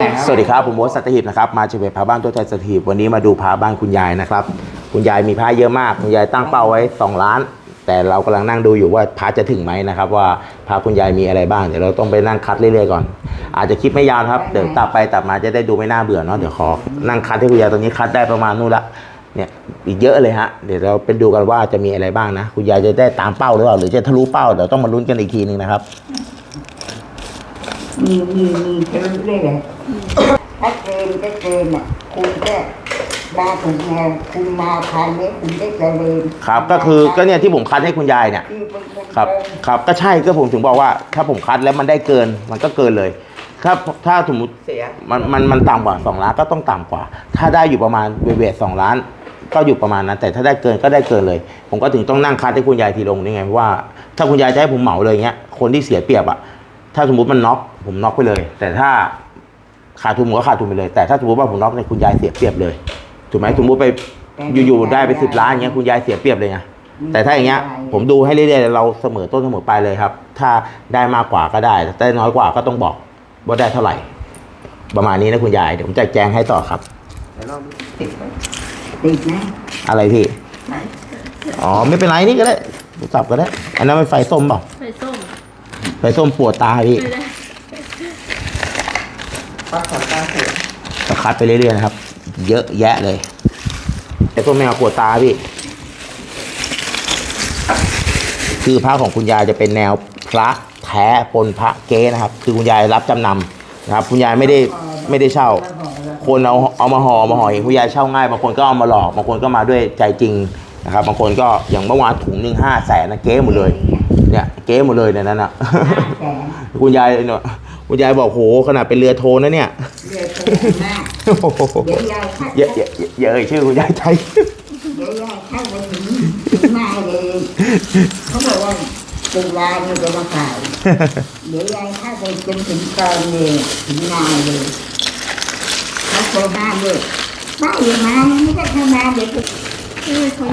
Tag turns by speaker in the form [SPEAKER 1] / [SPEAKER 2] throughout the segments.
[SPEAKER 1] ครับ
[SPEAKER 2] สวัสดีครับผมโบ๊ทสัตหีบนะครับมาจากเว็บพาบ้านตัวแทนสัตหีบวันนี้มาดูพาบ้านคุณยายนะครับ คุณยายมีพระเยอะมาก คุณยายตั้งเป้าไว้ 2 ล้าน แต่เรากำลังนั่งดูอยู่ว่าพระจะถึงไหมนะครับว่าพระคุณยายมีอะไรบ้างเดี๋ยวเราต้องไปนั่งคัดเรื่อยๆก่อน อาจจะคลิปไม่ยาวนะครับเดี๋ยวตัดไปตัดมาจะได้ดูไม่น่าเบื่อเนาะเดี๋ยวขอนั่งคัดให้คุณยายตอนนี้คัดได้ประมาณนู่นละเนี่ยอีกเยอะเลยฮะเดี๋ยวเราไปดูกันว่าจะมีอะไรบ้างนะ คุณยายจะได้ตามเป้าหรือเปล่าหรือจะทะลุเป้าเดี๋ยวต้องมาลุ้นกันอีกทีนึงนะครับ
[SPEAKER 3] มีมีมีจะรู้ได้เลย ถ้าเกินก็เกินอะคุณก็มาถึงแนวคุณมาทางนี้คุณได้เจริญ
[SPEAKER 2] ครับก็คือก็เนี่ยที่ผมคัดให้คุณยายเนี่ย
[SPEAKER 3] ที่เป็นน
[SPEAKER 2] ครับ ครับก็ใช่ก็ผมถึงบอกว่า ถ้าผมคัดแล้วมันได้เกิน มันก็เกินเลยถ้าถ้าสมมติ
[SPEAKER 1] เสีย
[SPEAKER 2] มันมันมันต่ำกว่า2ล้านก็ต้องต่ำกว่า ถ้าได้อยู่ประมาณเวทสองล้าน ก็อยู่ประมาณนั้น แต่ถ้าได้เกินก็ได้เกินเลย ผมก็ถึงต้องนั่งคัดให้คุณยายทีลงนี่ไงเพราะว่า ถ้าคุณยายจะให้ผมเหมาเลยเงี้ยคนที่เสียเปรียบอะถ้าสมมติมันน็อกผมน็อกไปเลย แต่ถ้า ขาดทุนผมก็ขาดทุนไปเลย แต่ถ้าสมมติว่าผมน็อกเนี่ยคุณยายเสียเปรียบเลยถูกไหมสมมติไปอยู่ๆได้ไปสิบล้านเงี้ยคุณยายเสียเปรียบเลยไงแต่ถ้าอย่างเงี้ยผมดูให้เรื่อยๆเราเสมอต้นเสมอปลายเลยครับ ถ้าได้มากกว่าก็ได้แต่ได้น้อยกว่าก็ต้องบอกว่าได้เท่าไหร่ ประมาณนี้นะคุณยายเดี๋ยวผมจะแจ้งให้ต่อครับ
[SPEAKER 1] เดี๋ยวลองติดไหม
[SPEAKER 3] ติดนะ
[SPEAKER 2] อะไรพี่อ๋อไม่เป็นไรนี่ก็ได้สับก็ได้ อันนั้นเป็นไฟส้มเปล่า
[SPEAKER 4] ไฟส้ม
[SPEAKER 2] ไฟส้มปวดตาพี่
[SPEAKER 4] ไม่ได้
[SPEAKER 1] ปักสับตาเสีย
[SPEAKER 2] ก็คัดไปเรื่อยๆนะครับ เยอะแยะเลยไฟส้มแมวปวดตาพี่ คือพระของคุณยายจะเป็นแนวพระแท้ปนพระเก๊นะครับ คือคุณยายรับจำนำนะครับ คุณยายไม่ได้ไม่ได้เช่า คนเอาเอามาห่อมาห่อเองคุณยายเช่าง่ายบางคนก็เอามาหลอกบางคนก็มาด้วยใจจริงนะครับบางคนก็อย่างเมื่อวานถุงหนึ่งห้าแสนนะเก๊หมดเลย เนี่ยเก๊หมดเลยในนั้นอะ คุณยายเนี่ย คุณยายบอกโหขนาดเป็นเรือโทนะเนี่ย
[SPEAKER 3] เรือโตมาก
[SPEAKER 2] โอ้โห
[SPEAKER 3] เดี๋ยวยายเข้า
[SPEAKER 2] เยอะเยอะเยอะเยอะเอ่ยชื่อคุณยายใจ
[SPEAKER 3] เดี๋ยวยายเข้าไปถึงถึงมาเลยเขาบอกว่าตุลาเนี่ยจะมาขายเดี๋ยวยายเข้าไปจนถึงกลางเลยถึงนาเลยเขาโทรมาเลยป้าอย่ามาไม่ได้เข้ามาเดี๋ยวจะ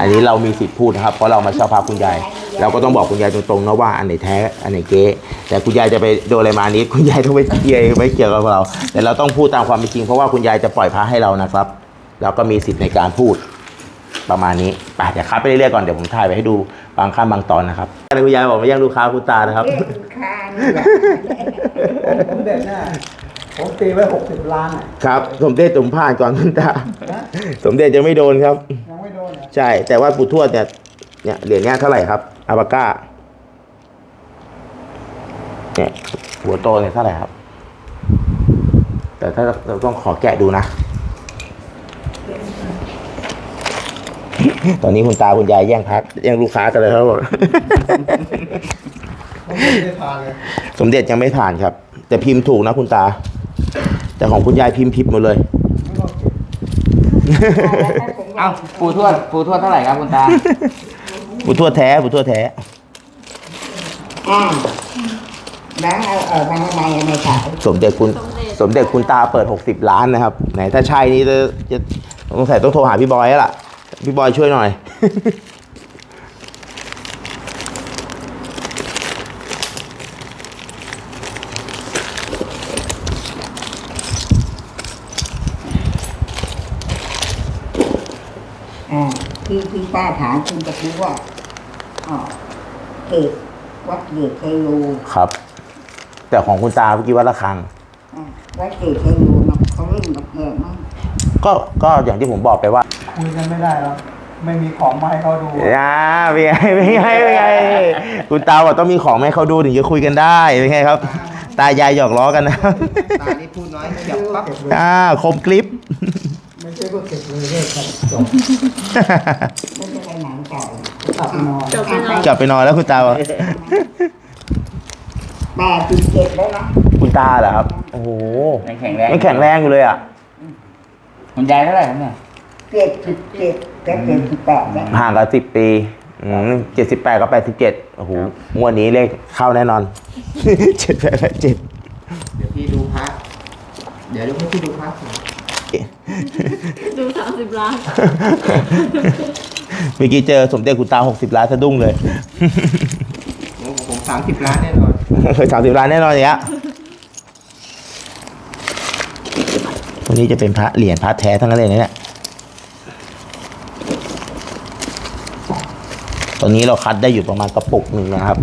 [SPEAKER 2] อันนี้เรามีสิทธิ์พูดนะครับ เพราะเรามาเช่าพระคุณยาย เราก็ต้องบอกคุณยายตรงๆนะว่าอันไหนแท้อันไหนเก๊แต่คุณยายจะไปโดนอะไรมาอันนี้ คุณยายต้องไปเกี่ยวไม่เกี่ยวกับเรา แต่เราต้องพูดตามความเป็นจริงเพราะว่าคุณยายจะปล่อยพระให้เรานะครับ เราก็มีสิทธิ์ในการพูดประมาณนี้ไปเดี๋ยวคัดไปเรื่อยๆก่อนเดี๋ยวผมถ่ายไปให้ดูบางขั้นบางตอนนะครับคุณยายบอกไม่ยังลูกค้าคุณตานะครับ
[SPEAKER 3] เรียกลูกค้านี่แหละ
[SPEAKER 1] ผมเด็ดแน่ผมตีไว้หกสิบล้านอะ
[SPEAKER 2] ครับ สมเด็จผมผ่านก่อนคุณตา
[SPEAKER 1] นะ
[SPEAKER 2] สมเด็จยังไม่โดนครับ
[SPEAKER 1] ยังไม่โดนเหรอ
[SPEAKER 2] ใช่แต่ว่าปู่ทวดเนี่ย เนี่ยเหรียญเนี้ยเท่าไหร่ครับอาบาก้าเนี่ยหัวโตเนี่ยเท่าไหร่ครับ แต่ถ้าเราต้องขอแกะดูนะ ตอนนี้คุณตาคุณยายแย่งพักแย่งลูกค้ากันเลยครับผมสมเด็จยังไม่ผ่านครับ แต่พิมพ์ถูกนะคุณตา แต่ของคุณยายพิมพ์ผิดหมดเลย
[SPEAKER 1] เก็บ
[SPEAKER 5] เอ้าปูทวดปูทวดเท่าไหร่ครับคุณตา
[SPEAKER 2] ปู่ทวดแท้ปู่ทวดแท้
[SPEAKER 3] อ่าแล้วเอาเออมาทำไมไม่ขาย
[SPEAKER 2] สมเด็จคุณสมเด็จคุณตาเปิด 60 ล้านนะครับ ไหนถ้าใช่นี่จะจะสงสัยต้องโทรหาพี่บอยแล้วล่ะ พี่บอยช่วยหน่อย
[SPEAKER 3] อ่าที่ที่ป้าถามคุณจะรู้ว่า อ๋อเอกวัดเกตเทโย
[SPEAKER 2] ครับ แต่ของคุณตาเมื่อกี้ว่าระฆัง
[SPEAKER 3] อ่าวัดเกตเทโยนะเขาเล่นกับแพงมาก
[SPEAKER 2] ก็ก็อย่างที่ผมบอกไปว่า
[SPEAKER 1] คุยกันไม่ได้แล้ว ไม่มีของมาให้เขาดู
[SPEAKER 2] อ่าเป็นไงเป็นไงเป็นไงคุณตาบอกต้องมีของให้เขาดูถึงจะคุยกันได้เป็นไงครับ ตายายหยอกล้อกันนะ
[SPEAKER 5] ตานี่พูดน้อยเฉียบปั๊บ
[SPEAKER 1] เก็บเลย
[SPEAKER 2] อ่าคมกลิป
[SPEAKER 1] ไม่ใช่ก็เก็บเลยเลยครับจบ
[SPEAKER 3] ไม่ใช่ไปไหนเก่า ก
[SPEAKER 1] ลับนอน
[SPEAKER 4] จบไปนอน
[SPEAKER 2] กลับไปนอนแล้วคุณตาบอก
[SPEAKER 3] แปดสิบเจ็ดแล้วนะ
[SPEAKER 2] คุณตาเหรอครับ โอ้โห
[SPEAKER 5] ยังแข็งแรง
[SPEAKER 2] ยังแข็งแรงอยู่เลยอะ
[SPEAKER 5] คุณยายเท่าไหร่ครับเนี่ย
[SPEAKER 3] เจ็ดสิบเจ็ดจะเจ็ดสิบแปดแล้ว
[SPEAKER 2] ห่างกันสิบปีเจ็ดสิบแปดกับแปดสิบเจ็ดโอ้โหงวดนี้เลขเข้าแน่นอนเจ็ดแปดแปดเจ็ด
[SPEAKER 5] เดี๋ยวพี่ดูพระเดี๋ยวเดี๋ยวให้พี่ดูพระก่อน
[SPEAKER 4] ดูสามสิบล้าน
[SPEAKER 2] เมื่อกี้เจอสมเด็จคุณตาหกสิบล้านสะดุ้งเลย
[SPEAKER 5] โอ้ผมสามสิบล้านแน่นอน
[SPEAKER 2] เคยสามสิบล้านแน่นอนอย่างเงี้ยวันนี้จะเป็นพระเหรียญพระแท้ทั้งนั้นเลยนะเนี่ยตอนนี้เราคัดได้อยู่ประมาณกระปุกหนึ่งนะครับ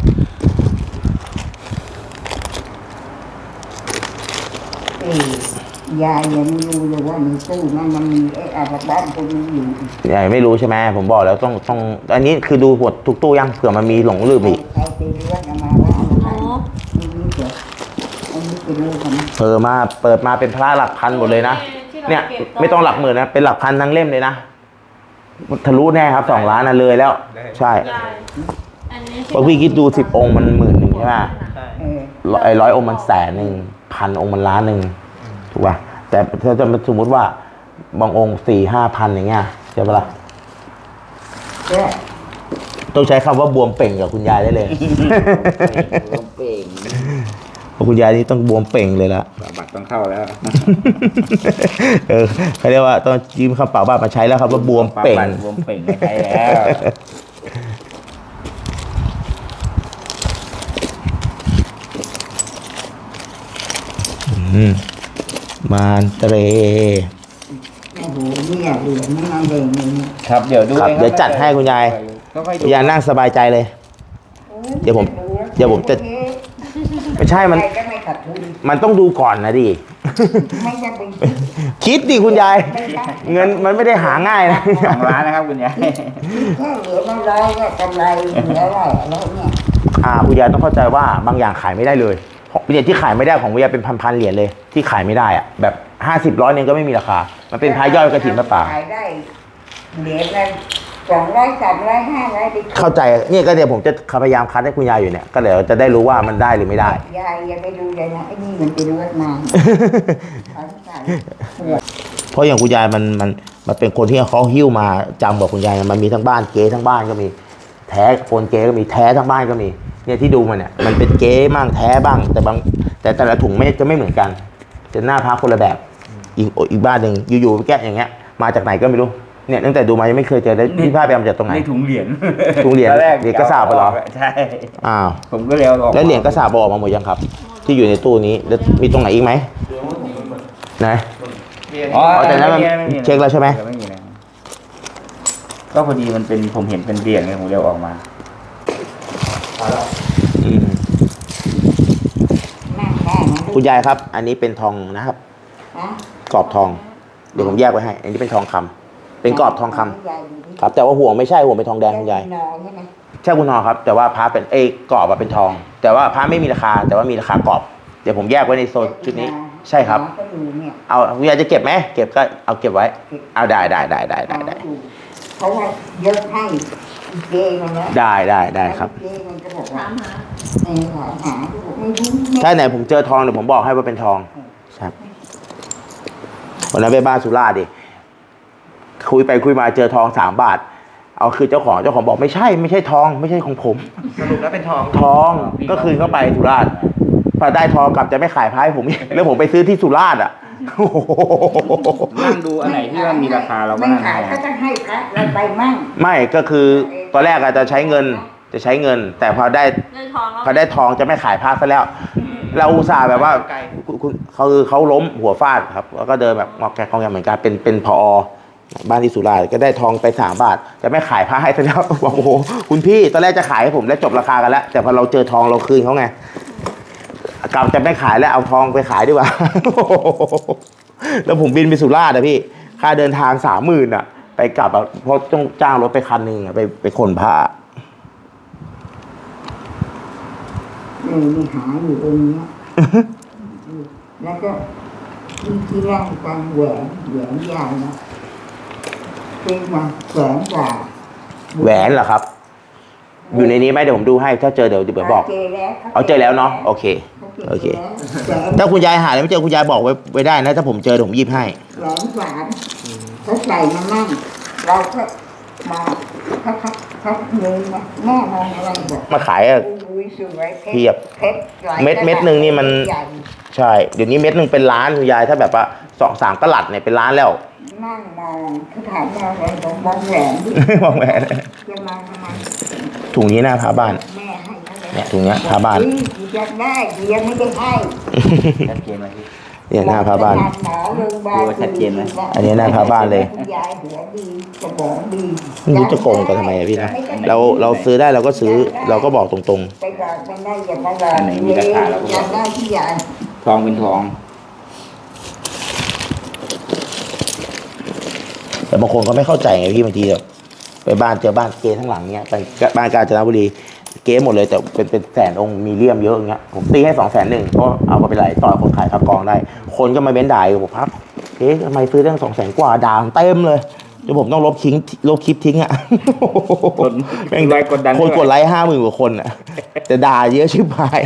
[SPEAKER 3] เอ้ ยยายยังไม่รู้เลยว่าในตู้นั้นมันมีไอ้อาบบ้านตัวนี้อยู่
[SPEAKER 2] ยายไม่รู้ใช่ไหมผมบอกแล้วต้องต้อง อันนี้คือดูหมดทุกตู้ยังเผื่อมันมีหลงลืมอีก
[SPEAKER 3] ใครไปเลือกเอามาว่าเอามา
[SPEAKER 4] อ๋อ
[SPEAKER 3] อันนี้เดี๋ยวอันนี้เป็นลูกของ
[SPEAKER 2] เปิดมาเปิดมาเป็นพระหลักพันหมดเลยนะ เนี่ย ไม่ต้องหลักหมื่นนะเป็นหลักพันทั้งเล่มเลยนะทะลุแน่ครับสองล้านนะเลยแล้ว ใช่
[SPEAKER 4] ยายอันนี้
[SPEAKER 2] เพราะพี่คิดดูสิบองค์มันหมื่นหนึ่งใช่ไหม
[SPEAKER 5] ใช่
[SPEAKER 3] เออ
[SPEAKER 2] ร้อยไอ้ร้อยองค์มันแสนหนึ่งพันองค์มันล้านหนึ่ง ถูกป่ะแต่ถ้าจะสมมติว่าบางองค์สี่ห้าพันอย่างเงี้ยใช่ปะล่ะ
[SPEAKER 3] ก็
[SPEAKER 2] ต้องใช้คำว่าบวมเป่งกับคุณยายได้เลย
[SPEAKER 5] ลงเป่ง
[SPEAKER 2] เพราะคุณยายนี่ต้องบวมเป่งเลยละ
[SPEAKER 5] บัตรต้องเข้าแล้ว
[SPEAKER 2] เออเขาเรียกว่าต้องยืมคำเปล่าบ้านมาใช้แล้วครับว่าบวมเป่ง
[SPEAKER 5] บัตรบวมเป่งไม่ใช่แล้ว
[SPEAKER 2] อืม มานเตร
[SPEAKER 3] โอ้โหเนี่ยเหลืองนี่นั่นเลยเนี่ย
[SPEAKER 5] ครับเดี๋ยวดู
[SPEAKER 2] ครับ
[SPEAKER 5] อง
[SPEAKER 2] เดี๋ยวจัดให้คุณยาย
[SPEAKER 5] ก็ค่อยดู
[SPEAKER 2] คุณยายนั่งสบายใจเลย เดี๋ยวผม เดี๋ยวผมจะไม่ใช่มัน
[SPEAKER 3] ใครก็ไม่ขาดทุน
[SPEAKER 2] มันต้องดูก่อนนะดิ
[SPEAKER 3] ไม่ใช่เป็น
[SPEAKER 2] คิดดิคุณยาย เงินมันไม่ได้หาง่ายนะ
[SPEAKER 5] สองล้านนะครับคุณยาย
[SPEAKER 3] แค่เหลือน้อยๆก็กำไรเหลืออะไรแล้วเนี่ย
[SPEAKER 2] อ่าคุณยายต้องเข้าใจว่าบางอย่างขายไม่ได้เลย ของเหรียญที่ขายไม่ได้ของคุณยายเป็นพันๆเหรียญเลย ที่ขายไม่ได้อะแบบห้าสิบร้อยนึงก็ไม่มีราคา มันเป็นพายย่อยกระถิ่นพระป่า
[SPEAKER 3] ขายได้เหรียญละสองร้อยสามร้อยห้าร้อยดิ
[SPEAKER 2] เข้าใจเนี่ยก็เดี๋ยวผมจะพยายามคัดให้คุณยายอยู่เนี่ยก็เดี๋ยวจะได้รู้ว่ามันได้หรือไม่ได้
[SPEAKER 3] ยายอย่าไปดูเลยนะไอ้นี่มันเป็นรวดนานเอาที่ใส่หัว
[SPEAKER 2] เพราะอย่างคุณยายมันมันมันเป็นคนที่เขาหิ้วมาจำบอกคุณยายมันมีทั้งบ้านเก๊ทั้งบ้านก็มี แท้โคนเก๊ก็มีแท้ทั้งบ้านก็มี เนี่ยที่ดูมันเนี่ยมันเป็นเก๊บ้างแท้บ้าง แต่บางแต่แต่ละถุงไม่จะไม่เหมือนกัน จะหน้าพระคนละแบบ อีกอีกบ้านหนึ่งอยู่ๆแกะอย่างเงี้ย มาจากไหนก็ไม่รู้เนี่ยตั้งแต่ดูมายังไม่เคยเจอเลยพี่พาไปเอามาจากตรงไหน
[SPEAKER 5] ในถุงเหรียญ
[SPEAKER 2] ถุงเหรียญ
[SPEAKER 5] ตอนแเห
[SPEAKER 2] รียญกระสาบเหรอ
[SPEAKER 5] ใช่
[SPEAKER 2] อ้าว
[SPEAKER 5] ผมก็เลยเอาออก
[SPEAKER 2] แล้วเหรียญกระสาบออกมาหมดยังครับ ที่อยู่ในตู้นี้แล้วมีตรงไหนอีกไหมไหน
[SPEAKER 5] อ๋อ
[SPEAKER 2] แต่นั้นมัน
[SPEAKER 5] ไมี
[SPEAKER 2] เช็คแล้วใช่ไหม
[SPEAKER 5] ไม่มีแล้วก็พอดีมันเป็นผมเห็นเป็นเหรียญไงผมเลยเอาออกมา
[SPEAKER 2] อืม
[SPEAKER 3] นั่งได้นะ
[SPEAKER 2] คุณยายครับ อันนี้เป็นทองนะครับ
[SPEAKER 3] ฮะ
[SPEAKER 2] กรอบทอง เดี๋ยวผมแยกไว้ให้ อันนี้เป็นทองคำเป็นกรอบทองคำ
[SPEAKER 3] ยายดูดิ
[SPEAKER 2] ครับ แต่ว่าห่วงไม่ใช่ห่วงเป็นทองแดงคุณยาย
[SPEAKER 3] นอนใช่ไหม
[SPEAKER 2] ใช่คุณนอครับ แต่ว่าพระเป็นเอยกรอบอะเป็นทอง แต่ว่าพระไม่มีราคา แต่ว่ามีราคากรอบ เดี๋ยวผมแยกไว้ในโซนชุดนี้ ใช่ครับ
[SPEAKER 3] ก็ดูเนี่ย
[SPEAKER 2] เอาคุณยายจะเก็บไหมเก็บก็เอาเก็บไว้ เอาได้ได้ได้ได้ได้ได้
[SPEAKER 3] เพราะว่าเยอะให้ เจมันแล้ว
[SPEAKER 2] ได้ได้ได้ครับ
[SPEAKER 3] เจมันก็บอกว่า
[SPEAKER 4] ถามหา
[SPEAKER 3] เออถามหาก็บอกไม่รู้
[SPEAKER 2] ถ้าไหนผมเจอทองเดี๋ยวผมบอกให้ว่าเป็นทองครับวันนั้นไปบ้านสุราษฎร์ดิคุยไปคุยมาเจอทองสามบาท เอาคือเจ้าของเจ้าของบอกไม่ใช่ไม่ใช่ทอง ไม่ใช่ของผม
[SPEAKER 5] สรุปแล้วเป็นทอง
[SPEAKER 2] ทองก็คืนเข้าไปสุราษฎร์พอได้ทองกลับจะไม่ขายพายผมอีกแล้วผมไปซื้อที่สุราษฎร์อะ โอ้โห
[SPEAKER 5] นั่งดูอันไหนที่ว่ามีราคาเราก็
[SPEAKER 3] ไม่
[SPEAKER 5] นั่ง
[SPEAKER 3] ขาย
[SPEAKER 5] เอา
[SPEAKER 3] ก็จะให้พระเราไปมั่ง
[SPEAKER 2] ไม่ก็คือตอนแรกอาจจะใช้เงินจะใช้เงิน แต่พอได้
[SPEAKER 4] ได้ทองแล้ว
[SPEAKER 2] พอได้ทองจะไม่ขายพระซะแล้ว เราอุตส่าห์แบบว่าคุณคุณเขาคือเขาล้มหัวฟาดครับ แล้วก็เดินแบบงอแกงงอแงเหมือนกันเป็นเป็นพอบ้านที่สุราษฎร์ก็ได้ทองไปสามบาท จะไม่ขายพระให้ซะแล้วบอกโอ้โหคุณพี่ตอนแรกจะขายให้ผมแล้วจบราคากันแล้ว แต่พอเราเจอทองเราคืนเขาไง กลับจะไม่ขายแล้วเอาทองไปขายดีกว่า แล้วผมบินไปสุราษฎร์อะพี่ ค่าเดินทางสามหมื่นอะไปกลับอะเพราะต้องจ้างรถไปคันหนึ่งอะไปไปขนผ้า
[SPEAKER 3] เออมีหาอยู่ตรงเนี้ยแล้วก็ที่ที่ร่างกลางแหวนแหวนยาวนะเป็นมาแสนกว่า
[SPEAKER 2] แหวนเหรอครับ อยู่ในนี้ไหมเดี๋ยวผมดูให้ ถ้าเจอเดี๋ยวเดี๋ยวบอก
[SPEAKER 3] เจอแล้ว
[SPEAKER 2] เอาเจอแล้วเนาะโอเค โอเค
[SPEAKER 3] แหวน
[SPEAKER 2] ถ้าคุณยายหาแล้วไม่เจอคุณยายบอกไว้ไว้ได้นะ ถ้าผมเจอเดี๋ยวผมหยิบให้
[SPEAKER 3] แหวนหวานเขาใส่มานั่งเราก็มาพักพักพักเงินมาแม่มองอะไรบอก
[SPEAKER 2] มาขายอะ
[SPEAKER 3] อุ้ยสวยพชร
[SPEAKER 2] เทียบ
[SPEAKER 3] พชรหลาย
[SPEAKER 2] เม็ดเม็ดหนึ่งนี่มัน
[SPEAKER 3] ใหญ่
[SPEAKER 2] ใช่ เดี๋ยวนี้เม็ดหนึ่งเป็นล้านคุณยายถ้าแบบว่าสองสามกะลัดเนี่ยเป็นล้านแล้ว
[SPEAKER 3] นั่งมองเขาถามว่าอะไรบอกมองแหวนดิ
[SPEAKER 2] มองแหวน
[SPEAKER 3] จะมาทำไม
[SPEAKER 2] ถุงนี้หน้าพระบ้าน
[SPEAKER 3] แม่ให้ เขาเลย
[SPEAKER 2] เนี่ยถุงเนี้ยพาบ้าน
[SPEAKER 3] อุ๊ยกูอยากได้กูยังไม่ได้ให้
[SPEAKER 5] ชัดเจนไหมพี่
[SPEAKER 2] เนี่ยหน้าพระบ้าน
[SPEAKER 3] หมอโรงพยาบาล
[SPEAKER 5] ดูว่าชัดเจนไหม
[SPEAKER 2] อันนี้หน้าพระบ้านเลย
[SPEAKER 3] คุณยายหัวดีสมองดี
[SPEAKER 2] ไม่รู้จะโกงกันทำไมอะพี่นะเราเราซื้อได้เราก็ซื้อเราก็บอกตรง
[SPEAKER 3] ไปบอกมันได้อย่ามาบอก
[SPEAKER 5] อันไหนมีราคาเราก็บอก
[SPEAKER 3] อยากได้ที่ยาย
[SPEAKER 5] ทองเป็นทอง
[SPEAKER 2] ๆแต่บางคนก็ไม่เข้าใจไงพี่บางทีแบบไปบ้านเจอบ้านเก๊ทั้งหลังเนี้ยไปบ้านกาญจนบุรี เก๊หมดเลยแต่เป็นเป็นแสนองค์มีเลี่ยมเยอะอย่างเงี้ยผมตีให้สองแสนหนึ่งเพราะเอาไปไหลต่อคนขายพักกองได้ คนก็มาเบ้นด่าอยู่บอกพักเอ๊ะทำไมซื้อเรื่องสองแสนกว่าด่าเต็มเลยจนผมต้องลบทิ้งลบคลิปทิ้งอะ
[SPEAKER 5] คน
[SPEAKER 2] แม่ง
[SPEAKER 5] ไลค์กดดัน
[SPEAKER 2] คนกดไลค์ห้าหมื่นกว่าคนอะแต่ด่าเยอะชิบหาย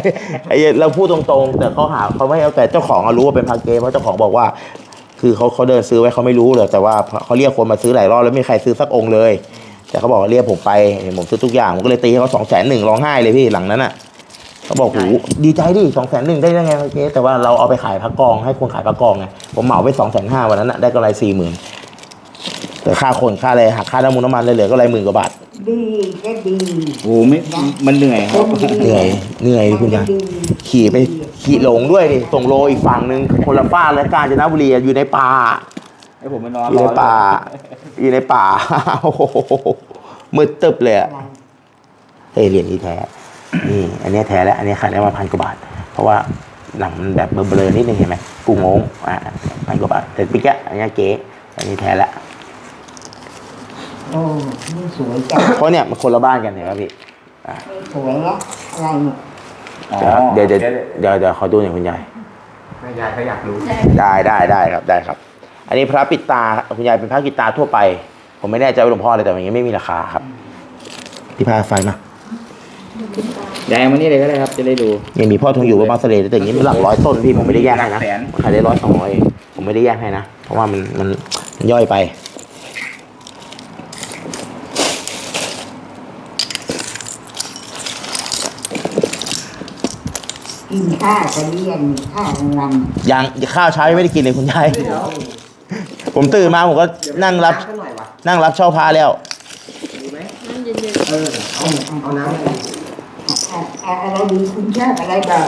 [SPEAKER 2] ไอ้เหี้ยเราพูดตรงๆ แต่เขาหาเขาไม่เอาแต่เจ้าของอะรู้ว่าเป็นพาเกมเพราะเจ้าของบอกว่า คือเขาเขาเดินซื้อไว้เขาไม่รู้เลยแต่ว่าเขาเรียกคนมาซื้อหลายรอบแล้วไม่มีใครซื้อสักองค์เลย แต่เขาบอกว่าเรียกผมไปเห็นผมซื้อทุกอย่างผมก็เลยตีให้เขาสองแสนหนึ่งร้องไห้เลยพี่หลังนั้นอะเขาบอกหูดีใจดิสองแสนหนึ่งได้ยังไงพาเกแต่ว่าเราเอาไปขายพักกองให้คนขายพักกองไงผมเหมาไปสองแสนห้าวันนั้นอะได้กำไรสี่หมื่นแต่ค่าคนค่าอะไรหักค่าน้ำมันน้ำมันเลยเหลือกำไรหมื่นกว่าบาท
[SPEAKER 3] ดีก็ดี
[SPEAKER 5] โอ้โหไม่มันเหนื่อยครับ
[SPEAKER 2] เหนื่อยเหนื่อยคุณยายขี่ไปขี่หลงด้วยดิส่งโลอีกฝั่งหนึ่งคนละฝ้ากเลยกาญจนบุรีอะอยู่ในป่า
[SPEAKER 5] ให้ผมไปนอน
[SPEAKER 2] อยู่ในป่า อยู่ในป่าโอ้โหมืดตึบเลยอะเฮ้ยเหรียญนี้แท้ นี่ อันเนี้ยแท้แล้ว อันเนี้ยขายได้มาพันกว่าบาท เพราะว่าหนังมันแบบเบลอๆนิดนึงเห็นไหมกูงงอ่าพันกว่าบาทแต่ปิ๊กอะอันเนี้ยเก๋อันนี้แท้แล้ว
[SPEAKER 3] โอ้นี่สวยจัง
[SPEAKER 2] เพราะเนี่ยมันคนละบ้านกันเห็นไหมพี่
[SPEAKER 3] นี่สวยนะอะไรเนี่ย
[SPEAKER 5] อ๋อ
[SPEAKER 2] เดี๋ยวเดี๋ยวเดี๋ยวเดี๋ยวขอดูหน่อยคุณยาย
[SPEAKER 5] ยายเขาอยากรู้
[SPEAKER 2] ได้ได้ได้ครับได้ครับ อันนี้พระปิดตาคุณยายเป็นพระปิดตาทั่วไป ผมไม่แน่ใจว่าหลวงพ่ออะไรแต่อย่างนี้ไม่มีราคาครับพี่พาไฟมายา
[SPEAKER 5] ยเอามานี่เลยก็ได้ครับจะได้ดู
[SPEAKER 2] ยังมีพ่อทองอยู่ประมาณเสลดแต่อย่างนี้มันหลักร้อยต้นพี่ผมไม่ได้แยกให้นะ
[SPEAKER 5] หลักแสน
[SPEAKER 2] ขายได้ร้อยสองร้อยเองผมไม่ได้แยกให้นะเพราะว่ามันมันมันย่อยไป
[SPEAKER 3] กินข้าวจะเลี่ยนข้าวกลางวัน
[SPEAKER 2] ยังข้าวเช้ายังไม่ได้กินเลยคุณยาย ผมตื่นมาผมก็นั่งรับนั่งรับเช่าพาแล้ว
[SPEAKER 4] น้ำเย็น
[SPEAKER 3] เอาน้ำอะไรดีคุณชอบอะไรแบบ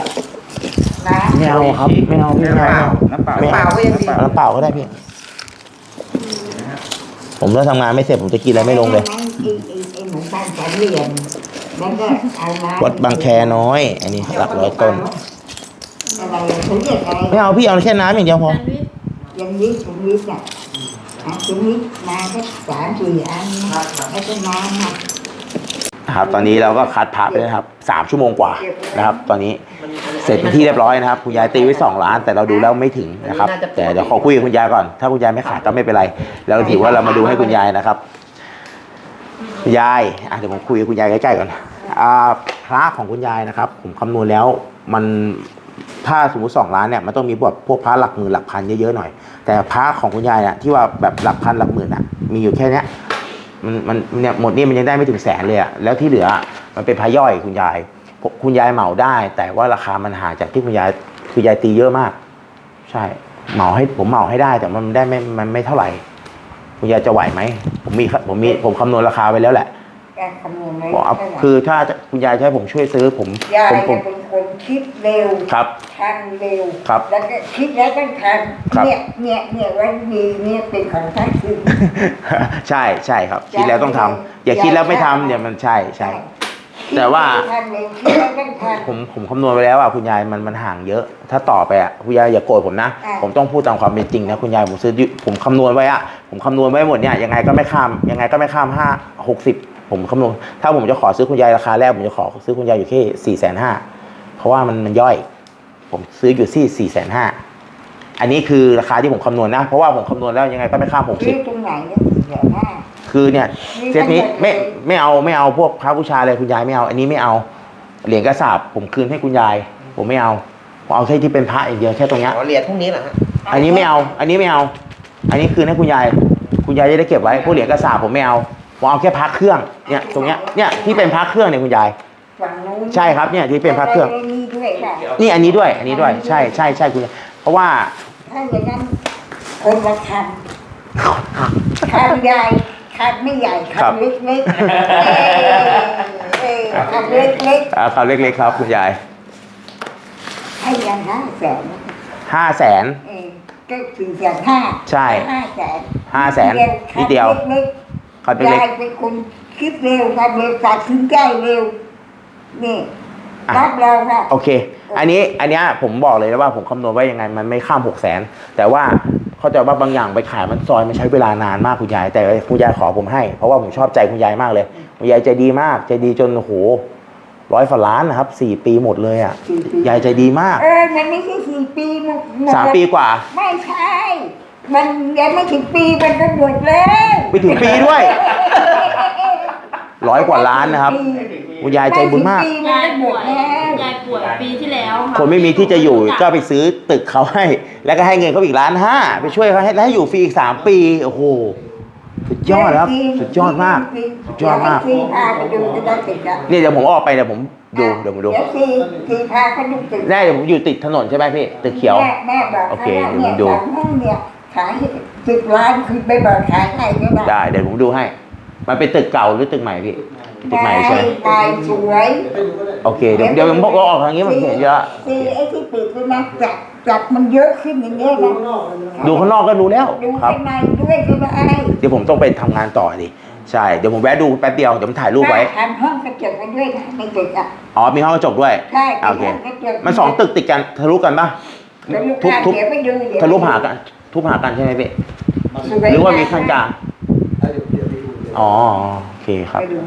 [SPEAKER 3] น้ำ
[SPEAKER 2] ไม่เอาครับไม่เอาพี่ไม่เอา
[SPEAKER 5] น้ำเปล่า
[SPEAKER 2] ไม่เอาเอาน้ำเปล่าก็ได้พี่ ผมถ้าทำงานไม่เสร็จผมจะกินอะไรไม่ลงเลย
[SPEAKER 3] ไอ้ไอ้ไอ้เหมือนการจัดเรียนแล้วก็เอาน้ำ
[SPEAKER 2] วัดบางแคน้อย อันนี้หลักร้อยต้น
[SPEAKER 3] อะไรเขาเรียกอะไร
[SPEAKER 2] ไม่เอาพี่เอาแค่น้ำอย่างเดียวพอ
[SPEAKER 4] แซนวิช
[SPEAKER 3] ยังนิดสุนิดอ่ะอะสุนิดมาก็สามสี่อันนะแล้วก็น้ำอะ
[SPEAKER 2] ครับตอนนี้เราก็คัดพระไปแล้วครับสามชั่วโมงกว่านะครับ ตอนนี้เสร็จเป็นที่เรียบร้อยนะครับคุณยายตีไว้สองล้าน แต่เราดูแล้วไม่ถึงนะครับ แต่เดี๋ยวขอคุยกับคุณยายก่อน ถ้าคุณยายไม่ขายก็ไม่เป็นไรแล้วถือว่าเรามาดูให้คุณยายนะครับคุณยายอะเดี๋ยวผมคุยกับคุณยายใกล้ๆก่อนอ่าพระของคุณยายนะครับ ผมคำนวณแล้วมันถ้าสมมติสองล้านเนี่ยมันต้องมีแบบพวกพระหลักหมื่นหลักพันเยอะๆหน่อย แต่พระของคุณยายเนี่ยที่ว่าแบบหลักพันหลักหมื่นอะมีอยู่แค่เนี้ยมันมันเนี่ยหมดนี่มันยังได้ไม่ถึงแสนเลยอะแล้วที่เหลือมันเป็นพระย่อยคุณยาย คุณยายเหมาได้ แต่ว่าราคามันห่างจากที่คุณยายคุณยายตีเยอะมาก ใช่เหมาให้ผมเหมาให้ได้ แต่มันได้ไม่มันไม่เท่าไหร่ คุณยายจะไหวไหมผมมีผมมีผมคำนวณราคาไว้แล้วแหละ
[SPEAKER 3] การคำนวณไว้
[SPEAKER 2] บอกเอา
[SPEAKER 3] เท่าไหร่
[SPEAKER 2] คือถ้าจะคุณยายจะให้ผมช่วยซื้อผม
[SPEAKER 3] ยาย
[SPEAKER 2] ผมผม
[SPEAKER 3] เนี่ยเป็นคนคิดเร็ว
[SPEAKER 2] ครับ
[SPEAKER 3] ทำเร็ว
[SPEAKER 2] ครับ
[SPEAKER 3] แล้วก็คิดแล้วต้องท
[SPEAKER 2] ครับำ
[SPEAKER 3] เนี่ยเนี่ยเนี่ยวันดีเนี่ยเป็นของท่านคือ
[SPEAKER 2] ใช่ใช่ครับ คิดแล้วต้องทำอย่าคิดแล้วไม่ทำเนี่ยมันใช่ใช่ แต่ว่า
[SPEAKER 3] ทำเร็วคิดแล้วต้องทำ
[SPEAKER 2] ผมผมคำนวณไปแล้วอะคุณยายมันมันห่างเยอะ ถ้าต่อไปอะคุณยายอย่าโกรธผมนะ
[SPEAKER 3] อ่า
[SPEAKER 2] ผมต้องพูดตามความเป็นจริงนะคุณยายผมซื้อยุผมคำนวณไว้อะผมคำนวณไว้หมดเนี่ยยังไงก็ไม่ข้ามยังไงก็ไม่ข้ามห้าหกสิบ ผมคำนวณถ้าผมจะขอซื้อคุณยายราคาแรกผมจะขอซื้อคุณยายอยู่แค่สี่แสนห้าเพราะว่ามันมันย่อย ผมซื้ออยู่ที่สี่แสนห้าอันนี้คือราคาที่ผมคำนวณนะ เพราะว่าผมคำนวณแล้วยังไงก็ไม่ข้ามหกสิ
[SPEAKER 3] ซื้
[SPEAKER 2] บ
[SPEAKER 3] อตรงไหนเนี่ยเดี๋ยวหน้า
[SPEAKER 2] คือเนี่ย
[SPEAKER 3] นี่
[SPEAKER 2] เซตนี้
[SPEAKER 3] ทั้งหมด
[SPEAKER 2] ไม่
[SPEAKER 3] เลย
[SPEAKER 2] ไม่เอาไม่เอาพวกพระบูชาเลยคุณยายไม่เอา อันนี้ไม่เอาเหรียญกระสาบผมคืนให้คุณยาย ผมไม่เอาผมเอาแค่ที่เป็นพระอย่างเดียวแค่ตรงเนี้ย
[SPEAKER 1] อ๋อเหรียญพวกนี้เหรอฮะ
[SPEAKER 2] อันนี้ไม่เอา อันนี้ไม่เอา อันนี้คืนให้คุณยาย คุณยายจะได้เก็บไว้พวกเหรียญกระสาบผมไม่เอา ผมเอาแค่พระเครื่องเนี่ยตรงเนี้ยเนี่ยที่เป็นพระเครื่องเนี่ยคุณยาย
[SPEAKER 3] ฝั่งนู้น
[SPEAKER 2] ใช่ครับเนี่ยที่เป็นพระเครื่อง
[SPEAKER 3] แล้วก็นี่ด้วยค่ะ
[SPEAKER 2] นี่อันนี้ด้วยอันนี้ด้วยใช่ใช่ใช่คุณยายเพราะว่า
[SPEAKER 3] ถ้าอย่างนั้นคนละคำคำใหญ่คำไม่ใหญ่
[SPEAKER 2] ครับ
[SPEAKER 3] คำเล็กๆเออเออคำเล็ก
[SPEAKER 2] อ่าครับเล็กๆครับ คุณยาย
[SPEAKER 3] ๆให้ยังห้าแสน
[SPEAKER 2] ห้าแสน
[SPEAKER 3] เออก็สี่แสนห้า
[SPEAKER 2] ใช่
[SPEAKER 3] ห้าแสน
[SPEAKER 2] ห้าแสนนิดเดียว
[SPEAKER 3] เล็ก
[SPEAKER 2] คัน
[SPEAKER 3] ๆ
[SPEAKER 2] เล็ก
[SPEAKER 3] ยายเป็นคนคิดเร็วทำเร็วตัดสินใจเร็ว นี่
[SPEAKER 2] อะ
[SPEAKER 3] รับรองว่า
[SPEAKER 2] โอเค อันนี้ อันเนี้ยผมบอกเลยนะว่าผมคำนวณไว้ยังไง มันไม่ข้ามหกแสน แต่ว่าเข้าใจว่าบางอย่างไปขายมันซอยมันใช้เวลานานมากคุณยาย แต่คุณยายขอผมให้ เพราะว่าผมชอบใจคุณยายมากเลย คุณยายใจดีมาก ใจดีจนโอ้โหร้อยฝาล้านนะครับสี่ปีหมดเลยอะ
[SPEAKER 3] สี่ปี
[SPEAKER 2] ยายใจดีมาก
[SPEAKER 3] เออมันไม่ใช่สี่ปีหมดหด
[SPEAKER 2] สามปีกว่า
[SPEAKER 3] ไม่ใช่ มันยังไม่ถึงปีมันก็หมดแล้ว
[SPEAKER 2] ไปถึงปีด้วย ร้อยกว่าล้านนะครับ คุณยายใจบุญมาก
[SPEAKER 3] ไถึงปีมัน
[SPEAKER 4] ยาย
[SPEAKER 3] ก็หม
[SPEAKER 4] ป่ว
[SPEAKER 3] ด
[SPEAKER 4] ย
[SPEAKER 3] แล้ว
[SPEAKER 4] ยายป่วยปีที่แล้วะ
[SPEAKER 2] คนไม่มีที่จะอยู่ก็ไปซื้อตึกเขาให้ แล้วก็ให้เงินเขาอีกล้านห้าไปช่วยเขาให้แล้วให้อยู่ฟรีอีกสามปี โอ้โห สุดยอดครับ สุดยอดมาก สุดยอดมาก
[SPEAKER 3] ซีพาไปดูจะได้ติดอะ
[SPEAKER 2] นี่เดี๋ยวผมออกไปเดี๋ยวผมดูเดี๋ยวผมดู
[SPEAKER 3] เดี๋ยวซีซีพาเขาดูตึก
[SPEAKER 2] แน่เดี๋ยวผมอยู่ติดถนนใช่ไหมพี่ตึกเขียว
[SPEAKER 3] แม่แม่บอก
[SPEAKER 2] โอเค
[SPEAKER 3] ให้ว่า
[SPEAKER 2] เดี๋ยวผมดู
[SPEAKER 3] เนี่ยสามห้องเนี่ย ขายสิบล้านคือไปบอกขายให้ก็ได้
[SPEAKER 2] ได้เดี๋ยวผมดูให้ มันเป็นตึกเก่าหรือตึกใหม่พี่ ตึกใหม่ใช่ไหม
[SPEAKER 3] ลายสวย
[SPEAKER 2] โอเคเดี๋ยวเดี๋ยวผมบอกออกทางนี้มันเห็นเยอะ
[SPEAKER 3] ซีไอ้ที่ปิดด้วยนะจับจับมันเยอะขึ้นอย่างเงี้ยนะ
[SPEAKER 2] ดูข้างนอกก็รู้แล้ว
[SPEAKER 3] ดู
[SPEAKER 2] ครับ
[SPEAKER 3] ข้างในด้วยก็ได้
[SPEAKER 2] เดี๋ยวผมต้องไปทำงานต่อดิใช่เดี๋ยวผมแวะดูแป๊บเดียวเดี๋ยวผมถ่ายรูปไว้
[SPEAKER 3] ทำห้องกระจกไว้ด้วยนะในตึกอะ
[SPEAKER 2] อ๋อมีห้องกระจกด้วย
[SPEAKER 3] ใช่
[SPEAKER 2] โอเค
[SPEAKER 3] เป็นห้องกระจก
[SPEAKER 2] มันสองตึกติดกันทะลุกันปะ
[SPEAKER 3] แล้วลูก
[SPEAKER 2] ทุบ
[SPEAKER 3] ค้า
[SPEAKER 2] ทุบ
[SPEAKER 3] เดี๋ยวไปดูเดี๋ยว
[SPEAKER 2] ทะลุหากัน ทุบหากันใช่ไหมพี่
[SPEAKER 3] สย
[SPEAKER 2] หรือว่ามีขั้นกลาง
[SPEAKER 1] เดี๋ยวเดี๋ยวไปดูเดี๋ยว
[SPEAKER 2] อ๋อโอเคครับ
[SPEAKER 3] ไปดู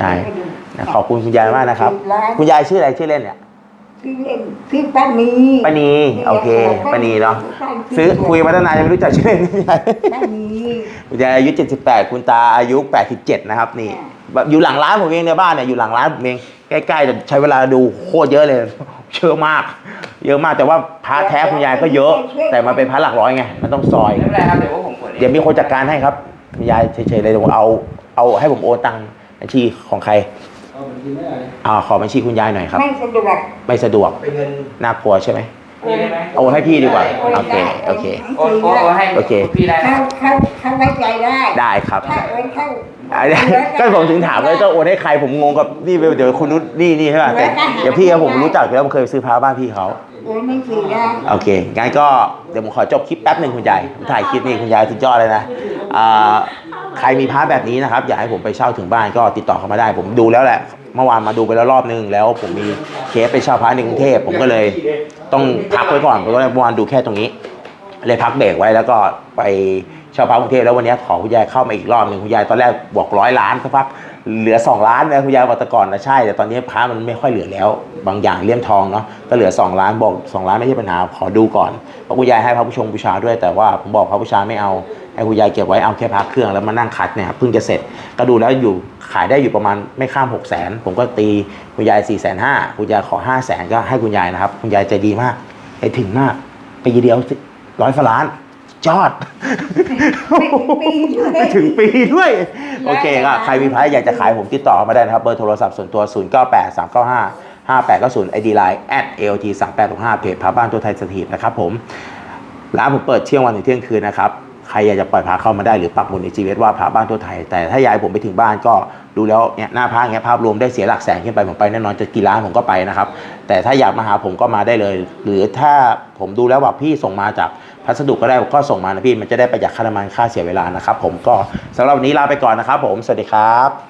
[SPEAKER 2] ได้
[SPEAKER 3] ไปดู
[SPEAKER 2] นะขอบคุณคุณยายมากนะครับ
[SPEAKER 3] สิล้าน
[SPEAKER 2] คุณยายชื่ออะไรชื่อเล่นเนี่ย
[SPEAKER 3] พี่เล่นพี่ป้านี
[SPEAKER 2] ปานีโอเคปานีเนาะซื้อคุยมาตั้งนานยังไม่รู้จักชื่อเล่นคุณยาย
[SPEAKER 3] ป้านี
[SPEAKER 2] คุณยายอายุ78คุณตาอายุ87นะครับ นี่แบบอยู่หลังร้านผมเองในบ้านเนี่ยอยู่หลังร้านผมเอง ใกล้ๆแต่ใช้เวลาดูโคตรเยอะเลย เยอะมาก เยอะมากแต่ว่าพระแท้คุณยายก็เยอะ แต่มันเป็นพระหลักร้อยไงมันต้องซอย
[SPEAKER 5] ไม่เป็นไรครับเดี๋ยวว่าผมกดเอง
[SPEAKER 2] เดี๋ยวมีคนจัดการให้ครับคุณยายเฉยๆเลยเดี๋ยวผมเอาเอาให้ผมโอนตังค์บัญชีของใคร
[SPEAKER 1] เอาบัญชีไม่ได้
[SPEAKER 2] อ่าขอบัญชีคุณยายหน่อยครับ
[SPEAKER 3] ไม่สะดวก
[SPEAKER 2] ไม่สะดวก
[SPEAKER 1] เป็นเงิน
[SPEAKER 2] น่ากลัวใช่ไหม
[SPEAKER 5] นี่ได้ไหม
[SPEAKER 2] โอนให้พี่ดีกว่า โอเค โอเค
[SPEAKER 5] โอนโอนโอนให้
[SPEAKER 2] โอเค
[SPEAKER 5] พี่ได้ไหม
[SPEAKER 3] เข้าเข้าเข้าไว้ใจได้
[SPEAKER 2] ได้ครับ
[SPEAKER 3] ถ้าโอนเข้า
[SPEAKER 2] อันนี้ก็ผมถึงถามเลยจะโอนให้ใครผมงงกับนี่เดี๋ยวคุณนุชนี่นี่ใช่ป่ะแต่เดี๋ยวพี่กับผมรู้จักอยู่แล้วผมเคยไปซื้อพระบ้านพี่เขา
[SPEAKER 3] โอนไม่สี่ได้
[SPEAKER 2] โอเค งั้นก็เดี๋ยวผมขอจบคลิปแป๊บหนึ่งคุณยาย ผมถ่ายคลิปนี่คุณยายสุดยอดเลยนะอ่าใครมีพระแบบนี้นะครับ อยากให้ผมไปเช่าถึงบ้านก็ติดต่อเข้ามาได้ ผมดูแล้วแหละ เมื่อวานมาดูไปแล้วรอบนึง แล้วผมมีเคสไปเช่าพระในกรุงเทพผมก็เลยต้องพักไว้ก่อนเพราะว่าเมื่อวานดูแค่ตรงนี้ เลยพักเบรกไว้แล้วก็ไปเช่าพระกรุงเทพแล้ววันนี้ขอคุณยายเข้ามาอีกรอบหนึ่งคุณยายตอนแรกบอกร้อยล้านสักพักเหลือ 2 ล้านนะคุณยายบอกแต่ก่อนนะใช่ แต่ตอนนี้พระมันไม่ค่อยเหลือแล้ว บางอย่างเลี่ยมทองเนาะก็เหลือ 2 ล้านบอก 2 ล้านไม่ใช่ปัญหาขอดูก่อนเพราะคุณยายให้พระผู้ชงบูชาด้วยแต่ว่าผมบอกพระบูชาไม่เอา ให้คุณยายเก็บไว้เอาแค่พระเครื่องแล้วมานั่งคัดเนี่ยเพิ่งจะเสร็จก็ดูแล้วอยู่ขายได้อยู่ประมาณไม่ข้าม6 0 0 0 0นผมก็ตีคุณยาย4 5 0 0 0คุณยายขอ5 0 0 0 0นก็ให้คุณยายนะครับ คุณยายใจดีมากใจถึงมากปีเดียวร้อยฝาล้านจอดไม่ถึงปีด้วย โอเคก็ใครมีพระอยากจะขายผมติดต่อมาได้นะครับ เบอร์โทรศัพท์ส่วนตัว 0 9 8 3 9 5 5 8 9 0 ID Line at AOT 3 8 6 5เพจพระบ้านตัวไทยสถิตนะครับผมร้านผมเปิดเที่ยงวันถึงเที่ยงคืนนะครับ ใครอยากจะปล่อยพระเข้ามาได้หรือปักหมุดในจีเวสว่าพระบ้านทั่วไทย แต่ถ้าย้ายผมไปถึงบ้านก็ดูแล้วเนี่ยหน้าพระเงี้ยภาพรวมได้เสียหลักแสนขึ้นไปผมไปแน่นอนจะกี่ร้านผมก็ไปนะครับ แต่ถ้าอยากมาหาผมก็มาได้เลย หรือถ้าผมดูแล้วว่าพี่ส่งมาจากพัสดุก็ได้ก็ส่งมานะพี่มันจะได้ประหยัดค่าน้ำมันค่าเสียเวลานะครับ ผมก็สำหรับวันนี้ลาไปก่อนนะครับ ผมสวัสดีครับ